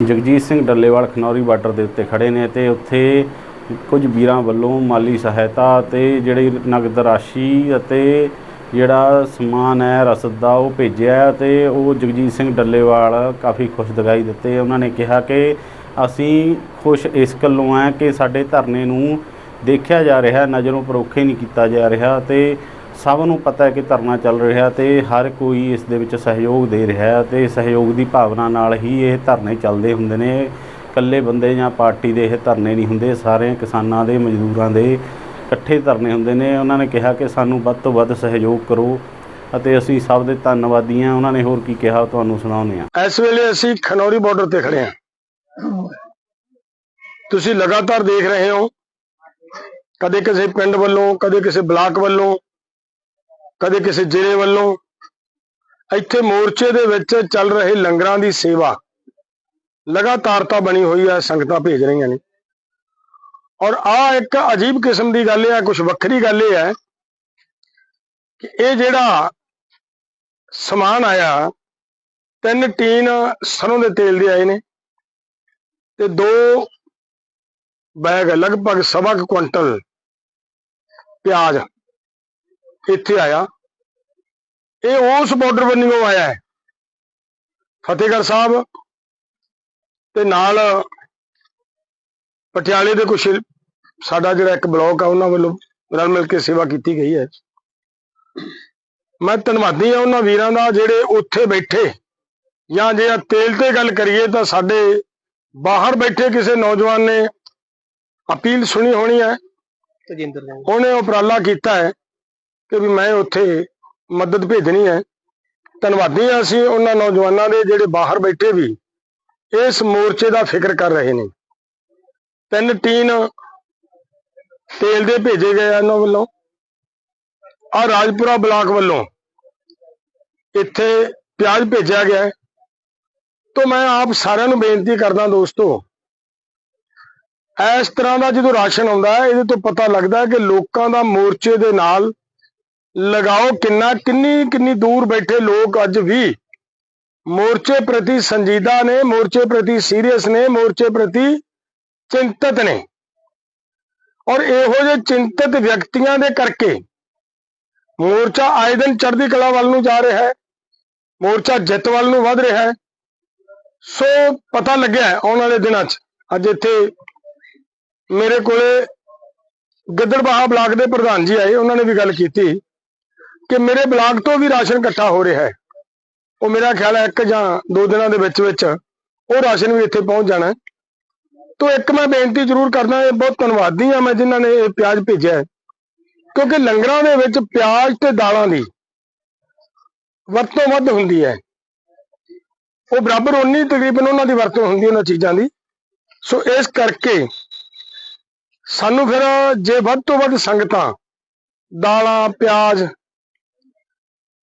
Jagjit Singh Dallewal Khanauri border ਦੇ ਉੱਤੇ ਖੜੇ ਨੇ ਤੇ ਉੱਥੇ ਕੁਝ ਵੀਰਾਂ ਵੱਲੋਂ ਮਾਲੀ ਸਹਾਇਤਾ ਤੇ ਜਿਹੜੀ ਨਗਦ ਰਾਸ਼ੀ ਅਤੇ ਜਿਹੜਾ ਸਮਾਨ ਹੈ, ਰਸਦ ਦਾ ਉਹ ਭੇਜਿਆ ਹੈ ਤੇ ਉਹ ਜਗਜੀਤ ਸਿੰਘ ਡੱਲੇਵਾਲ ਕਾਫੀ ਖੁਸ਼ ਦਿਖਾਈ ਦਿੱਤੇ। ਉਹਨਾਂ ਨੇ ਕਿਹਾ ਕਿ ਅਸੀਂ ਖੁਸ਼ ਇਸ ਗੱਲੋਂ ਹੈ ਕਿ ਸਾਡੇ ਧਰਨੇ ਨੂੰ ਦੇਖਿਆ ਜਾ ਰਿਹਾ, ਨਜ਼ਰੋਂ ਪਰੋਖੇ ਨਹੀਂ ਕੀਤਾ ਜਾ ਰਿਹਾ ਤੇ ਸਭ ਨੂੰ ਪਤਾ ਹੈ ਕਿ ਧਰਨਾ ਚੱਲ ਰਿਹਾ ਤੇ ਹਰ ਕੋਈ ਇਸ ਦੇ ਵਿੱਚ ਸਹਿਯੋਗ ਦੇ ਰਿਹਾ ਹੈ ਤੇ ਸਹਿਯੋਗ ਦੀ ਭਾਵਨਾ ਨਾਲ ਹੀ ਇਹ ਧਰਨੇ ਚੱਲਦੇ ਹੁੰਦੇ ਨੇ। ਇਕੱਲੇ ਬੰਦੇ ਜਾਂ ਪਾਰਟੀ ਦੇ ਇਹ ਧਰਨੇ ਨਹੀਂ ਹੁੰਦੇ ਸਾਰੇ ਕਿਸਾਨਾਂ ਦੇ, ਮਜ਼ਦੂਰਾਂ ਦੇ ਇਕੱਠੇ ਧਰਨੇ ਹੁੰਦੇ ਨੇ। ਉਹਨਾਂ ਨੇ ਕਿਹਾ ਕਿ ਸਾਨੂੰ ਵੱਧ ਤੋਂ ਵੱਧ ਸਹਿਯੋਗ ਕਰੋ ਅਤੇ ਅਸੀਂ ਸਭ ਦੇ ਧੰਨਵਾਦੀ ਹਾਂ। ਉਹਨਾਂ ਨੇ ਹੋਰ ਕੀ ਕਿਹਾ ਤੁਹਾਨੂੰ ਸੁਣਾਉਂਦੇ ਹਾਂ। ਇਸ ਵੇਲੇ ਅਸੀਂ ਖਨੌਰੀ ਬਾਰਡਰ ਤੇ ਖੜੇ ਹਾਂ। ਤੁਸੀਂ ਲਗਾਤਾਰ ਦੇਖ ਰਹੇ ਹੋ। ਕਦੇ ਕਿਸੇ ਪਿੰਡ ਵੱਲੋਂ, ਕਦੇ ਕਿਸੇ ਬਲਾਕ ਵੱਲੋਂ ਕਦੇ ਕਿਸੇ ਜ਼ਿਲ੍ਹੇ ਵੱਲੋਂ ਇੱਥੇ ਮੋਰਚੇ ਦੇ ਵਿੱਚ ਚੱਲ ਰਹੇ ਲੰਗਰਾਂ ਦੀ ਸੇਵਾ ਲਗਾਤਾਰਤਾ ਬਣੀ ਹੋਈ ਹੈ ਸੰਗਤਾਂ ਭੇਜ ਰਹੀਆਂ ਨੇ। ਔਰ ਆ ਇੱਕ ਅਜੀਬ ਕਿਸਮ ਦੀ ਗੱਲ ਹੈ ਕੁਝ ਵੱਖਰੀ ਗੱਲ ਇਹ ਹੈ ਕਿ ਇਹ ਜਿਹੜਾ ਸਮਾਨ ਆਇਆ, ਤਿੰਨ ਟੀਨ ਸਰੋਂ ਦੇ ਤੇਲ ਦੇ ਆਏ ਨੇ ਤੇ ਦੋ ਬੈਗ, ਲਗਭਗ ਸਵਾ ਕੁਇੰਟਲ ਪਿਆਜ਼ ਇੱਥੇ ਆਇਆ। ਇਹ ਉਸ ਬਾਰਡਰ ਬੰਨਿਓ ਆਇਆ ਹੈ। ਫਤਿਹਗੜ੍ਹ ਸਾਹਿਬ ਤੇ ਨਾਲ ਪਟਿਆਲੇ ਦੇ ਕੁਝ ਸਾਡਾ ਜਿਹੜਾ ਇੱਕ ਬਲਾਕ ਆ ਉਹਨਾਂ ਵੱਲੋਂ ਰਲ ਮਿਲ ਕੇ ਸੇਵਾ ਕੀਤੀ ਗਈ ਹੈ। ਮੈਂ ਧੰਨਵਾਦੀ ਆ ਉਹਨਾਂ ਵੀਰਾਂ ਦਾ ਜਿਹੜੇ ਉੱਥੇ ਬੈਠੇ ਜਾਂ ਜੇ ਤੇਲ ਤੇ ਗੱਲ ਕਰੀਏ ਤਾਂ ਸਾਡੇ ਬਾਹਰ ਬੈਠੇ ਕਿਸੇ ਨੌਜਵਾਨ ਨੇ ਅਪੀਲ ਸੁਣੀ ਹੋਣੀ ਹੈ। ਤਜਿੰਦਰ ਸਿੰਘ। ਉਹਨੇ ਉਪਰਾਲਾ ਕੀਤਾ ਹੈ ਕਿ ਵੀ ਮੈਂ ਉੱਥੇ ਮਦਦ ਭੇਜਣੀ ਹੈ। ਧੰਨਵਾਦੀ ਹਾਂ ਅਸੀਂ ਉਹਨਾਂ ਨੌਜਵਾਨਾਂ ਦੇ ਜਿਹੜੇ ਬਾਹਰ ਬੈਠੇ ਵੀ ਇਸ ਮੋਰਚੇ ਦਾ ਫਿਕਰ ਕਰ ਰਹੇ ਨੇ। ਤਿੰਨ ਟੀਨ ਤੇਲ ਦੇ ਭੇਜੇ ਗਏ ਆ ਇਹਨਾਂ ਵੱਲੋਂ। ਆ ਰਾਜਪੁਰਾ ਬਲਾਕ ਵੱਲੋਂ ਇੱਥੇ ਪਿਆਜ਼ ਭੇਜਿਆ ਗਿਆ ਹੈ। ਤੋਂ ਮੈਂ ਆਪ ਸਾਰਿਆਂ ਨੂੰ ਬੇਨਤੀ ਕਰਦਾ ਦੋਸਤੋ, ਇਸ ਤਰ੍ਹਾਂ ਦਾ ਜਦੋਂ ਰਾਸ਼ਨ ਆਉਂਦਾ ਹੈ, ਇਹਦੇ ਤੋਂ ਪਤਾ ਲੱਗਦਾ ਹੈ ਕਿ ਲੋਕਾਂ ਦਾ ਮੋਰਚੇ ਦੇ ਨਾਲ ਲਗਾਓ ਕਿੰਨਾ, ਕਿੰਨੀ ਕਿੰਨੀ ਦੂਰ ਬੈਠੇ ਲੋਕ ਅੱਜ ਵੀ। ਮੋਰਚੇ ਪ੍ਰਤੀ ਸੰਜੀਦਾ ਨੇ, ਮੋਰਚੇ ਪ੍ਰਤੀ ਸੀਰੀਅਸ ਨੇ, ਮੋਰਚੇ ਪ੍ਰਤੀ ਚਿੰਤਤ ਨੇ। ਔਰ ਇਹੋ ਜਿਹੇ ਚਿੰਤਤ ਵਿਅਕਤੀਆਂ ਦੇ ਕਰਕੇ ਮੋਰਚਾ ਆਏ ਦਿਨ ਚੜ੍ਹਦੀ ਕਲਾ ਵੱਲ ਨੂੰ ਜਾ ਰਿਹਾ ਹੈ। ਮੋਰਚਾ ਜਿੱਤ ਵੱਲ ਨੂੰ ਵਧ ਰਿਹਾ ਹੈ। ਸੋ ਪਤਾ ਲੱਗਿਆ ਆਉਣ ਵਾਲੇ ਦਿਨਾਂ 'ਚ। ਅੱਜ ਇੱਥੇ ਮੇਰੇ ਕੋਲੇ ਗਿੱਦੜਬਾਹਾ ਬਲਾਕ ਦੇ ਪ੍ਰਧਾਨ ਜੀ ਆਏ, ਉਹਨਾਂ ਨੇ ਵੀ ਗੱਲ ਕੀਤੀ। ਕਿ ਮੇਰੇ ਬਲਾਕ ਤੋਂ ਵੀ ਰਾਸ਼ਨ ਇਕੱਠਾ ਹੋ ਰਿਹਾ ਹੈ। ਉਹ ਮੇਰਾ ਖਿਆਲ ਹੈ ਇੱਕ ਜਾਂ ਦੋ ਦਿਨਾਂ ਦੇ ਵਿੱਚ ਵਿੱਚ ਉਹ ਰਾਸ਼ਨ ਵੀ ਇੱਥੇ ਪਹੁੰਚ ਜਾਣਾ ਹੈ। ਇੱਕ ਮੈਂ ਬੇਨਤੀ ਜ਼ਰੂਰ ਕਰਦਾ ਇਹ ਬਹੁਤ ਧੰਨਵਾਦੀ ਹਾਂ ਮੈਂ ਜਿਨ੍ਹਾਂ ਨੇ ਇਹ ਪਿਆਜ਼ ਭੇਜਿਆ ਹੈ। ਕਿਉਂਕਿ ਲੰਗਰਾਂ ਦੇ ਵਿੱਚ ਪਿਆਜ਼ ਤੇ ਦਾਲਾਂ ਦੀ ਵਰਤੋਂ ਵੱਧ ਹੁੰਦੀ ਹੈ। ਉਹ ਬਰਾਬਰ ਉਨੀ ਤਕਰੀਬਨ ਉਹਨਾਂ ਦੀ ਵਰਤੋਂ ਹੁੰਦੀ ਉਹਨਾਂ ਚੀਜ਼ਾਂ ਦੀ। ਸੋ ਇਸ ਕਰਕੇ ਸਾਨੂੰ ਫਿਰ ਜੇ ਵੱਧ ਤੋਂ ਵੱਧ ਸੰਗਤਾਂ, ਦਾਲਾਂ, ਪਿਆਜ਼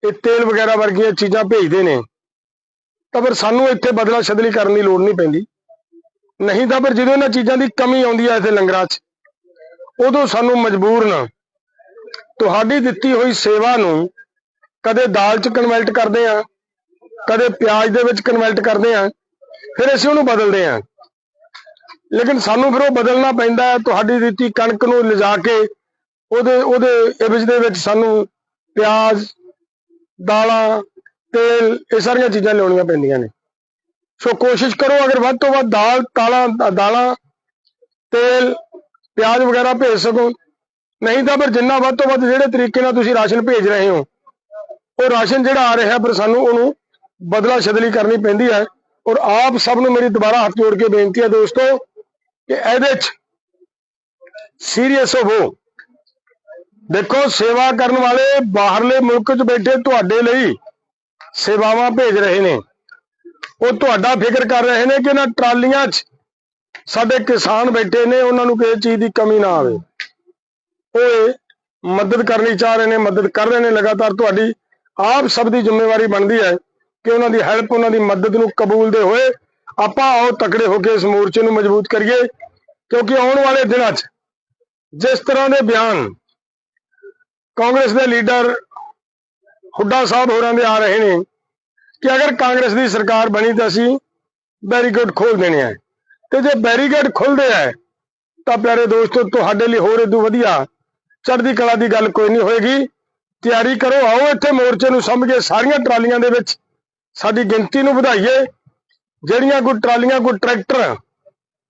ਇਹ ਤੇਲ ਵਗੈਰਾ ਵਰਗੀਆਂ ਚੀਜ਼ਾਂ ਭੇਜਦੇ ਨੇ, ਤਾਂ ਫਿਰ ਸਾਨੂੰ ਇੱਥੇ ਬਦਲਾ ਸ਼ਦਲੀ ਕਰਨ ਦੀ ਲੋੜ ਨਹੀਂ ਪੈਂਦੀ। ਨਹੀਂ ਤਾਂ ਫਿਰ ਜਦੋਂ ਇਹਨਾਂ ਚੀਜ਼ਾਂ ਦੀ ਕਮੀ ਆਉਂਦੀ ਹੈ ਇੱਥੇ ਲੰਗਰਾਂ 'ਚ, ਉਦੋਂ ਸਾਨੂੰ ਮਜਬੂਰਨ ਤੁਹਾਡੀ ਦਿੱਤੀ ਹੋਈ ਸੇਵਾ ਨੂੰ ਕਦੇ ਦਾਲ 'ਚ ਕਨਵਰਟ ਕਰਦੇ ਆ, ਕਦੇ ਪਿਆਜ਼ ਦੇ ਵਿੱਚ ਕਨਵਰਟ ਕਰਦੇ ਆ, ਫਿਰ ਅਸੀਂ ਉਹਨੂੰ ਬਦਲਦੇ ਆ। ਲੇਕਿਨ ਸਾਨੂੰ ਫਿਰ ਉਹ ਬਦਲਣਾ ਪੈਂਦਾ ਹੈ ਤੁਹਾਡੀ ਦਿੱਤੀ ਕਣਕ ਨੂੰ ਲਿਜਾ ਕੇ ਉਹਦੇ ਉਹਦੇ ਇਵਜ ਦੇ ਵਿੱਚ ਸਾਨੂੰ ਪਿਆਜ਼ ਦਾਲਾਂ, ਤੇਲ, ਇਹ ਸਾਰੀਆਂ ਚੀਜ਼ਾਂ ਲਿਆਉਣੀਆਂ ਪੈਂਦੀਆਂ ਨੇ। ਸੋ ਕੋਸ਼ਿਸ਼ ਕਰੋ ਅਗਰ ਵੱਧ ਤੋਂ ਵੱਧ ਦਾਲ, ਤਾਲਾਂ, ਦਾਲਾਂ, ਤੇਲ, ਪਿਆਜ਼ ਵਗੈਰਾ ਭੇਜ ਸਕੋ। ਨਹੀਂ ਤਾਂ ਫਿਰ ਜਿੰਨਾ ਵੱਧ ਤੋਂ ਵੱਧ ਜਿਹੜੇ ਤਰੀਕੇ ਨਾਲ ਤੁਸੀਂ ਰਾਸ਼ਨ ਭੇਜ ਰਹੇ ਹੋ, ਉਹ ਰਾਸ਼ਨ ਜਿਹੜਾ ਆ ਰਿਹਾ ਫਿਰ ਸਾਨੂੰ ਉਹਨੂੰ ਬਦਲਾ ਸ਼ਦਲੀ ਕਰਨੀ ਪੈਂਦੀ ਹੈ। ਔਰ ਆਪ ਸਭ ਨੂੰ ਮੇਰੀ ਦੁਬਾਰਾ ਹੱਥ ਜੋੜ ਕੇ ਬੇਨਤੀ ਹੈ ਦੋਸਤੋ ਕਿ ਇਹਦੇ 'ਚ ਸੀਰੀਅਸ ਹੋਵੋ। ਦੇਖੋ, ਸੇਵਾ ਕਰਨ ਵਾਲੇ ਬਾਹਰਲੇ ਮੁਲਕ 'ਚ ਬੈਠੇ ਤੁਹਾਡੇ ਲਈ ਸੇਵਾਵਾਂ ਭੇਜ ਰਹੇ ਨੇ। ਉਹ ਤੁਹਾਡਾ ਫਿਕਰ ਕਰ ਰਹੇ ਨੇ ਕਿ ਇਹਨਾਂ ਟਰਾਲੀਆਂ 'ਚ ਸਾਡੇ ਕਿਸਾਨ ਬੈਠੇ ਨੇ, ਉਹਨਾਂ ਨੂੰ ਕਿਸੇ ਚੀਜ਼ ਦੀ ਕਮੀ ਨਾ ਆਵੇ। ਉਹ ਇਹ ਮਦਦ ਕਰਨੀ ਚਾਹ ਰਹੇ ਨੇ, ਮਦਦ ਕਰ ਰਹੇ ਨੇ, ਲਗਾਤਾਰ ਤੁਹਾਡੀ, ਆਪ ਸਭ ਦੀ ਜ਼ਿੰਮੇਵਾਰੀ ਬਣਦੀ ਹੈ ਕਿ ਉਹਨਾਂ ਦੀ ਹੈਲਪ, ਉਹਨਾਂ ਦੀ ਮਦਦ ਨੂੰ ਕਬੂਲਦੇ ਹੋਏ ਆਪਾਂ ਆਓ ਤਕੜੇ ਹੋ ਕੇ ਇਸ ਮੋਰਚੇ ਨੂੰ ਮਜ਼ਬੂਤ ਕਰੀਏ। ਕਿਉਂਕਿ ਆਉਣ ਵਾਲੇ ਦਿਨਾਂ 'ਚ ਜਿਸ ਤਰ੍ਹਾਂ ਦੇ ਬਿਆਨ ਕਾਂਗਰਸ ਦੇ ਲੀਡਰ ਹੁੱਡਾ ਸਾਹਿਬ ਹੋਰਾਂ ਦੇ ਆ ਰਹੇ ਨੇ ਕਿ ਅਗਰ ਕਾਂਗਰਸ ਦੀ ਸਰਕਾਰ ਬਣੀ ਤਾਂ ਅਸੀਂ ਬੈਰੀਕੇਡ ਖੋਲ ਦੇਣੇ ਆ। ਤੇ ਜੇ ਬੈਰੀਕੇਡ ਖੁੱਲਦੇ ਆ, ਤਾਂ ਪਿਆਰੇ ਦੋਸਤੋ, ਤੁਹਾਡੇ ਲਈ ਹੋਰ ਇਦੋਂ ਵਧੀਆ ਚੜ੍ਹਦੀ ਕਲਾ ਦੀ ਗੱਲ ਕੋਈ ਨਹੀਂ ਹੋਏਗੀ। ਤਿਆਰੀ ਕਰੋ, ਆਓ ਇੱਥੇ ਮੋਰਚੇ ਨੂੰ ਸਮਝੇ ਸਾਰੀਆਂ ਟਰਾਲੀਆਂ ਦੇ ਵਿੱਚ ਸਾਡੀ ਗਿਣਤੀ ਨੂੰ ਵਧਾਈਏ। ਜਿਹੜੀਆਂ ਕੋਈ ਟਰਾਲੀਆਂ, ਕੋਈ ਟਰੈਕਟਰ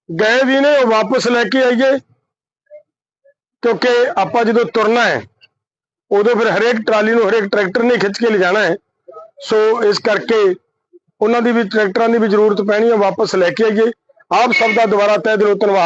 ਗਏ ਵੀ ਨੇ, ਉਹ ਵਾਪਸ ਲੈ ਕੇ ਆਈਏ। ਕਿਉਂਕਿ ਆਪਾਂ ਜਦੋਂ ਤੁਰਨਾ ਹੈ ਉਦੋਂ ਫਿਰ ਹਰੇਕ ਟਰਾਲੀ ਨੂੰ ਹਰੇਕ ਟਰੈਕਟਰ ਨੇ ਖਿੱਚ ਕੇ ਲਿਜਾਣਾ ਹੈ। ਸੋ ਇਸ ਕਰਕੇ ਉਹਨਾਂ ਦੀ ਵੀ ਟਰੈਕਟਰਾਂ ਦੀ ਵੀ ਜ਼ਰੂਰਤ ਪੈਣੀ ਹੈ, ਵਾਪਸ ਲੈ ਕੇ ਆਈਏ। ਆਪ ਸਭ ਦਾ ਦੁਬਾਰਾ ਤਹਿ ਦਿਲੋਂ ਧੰਨਵਾਦ।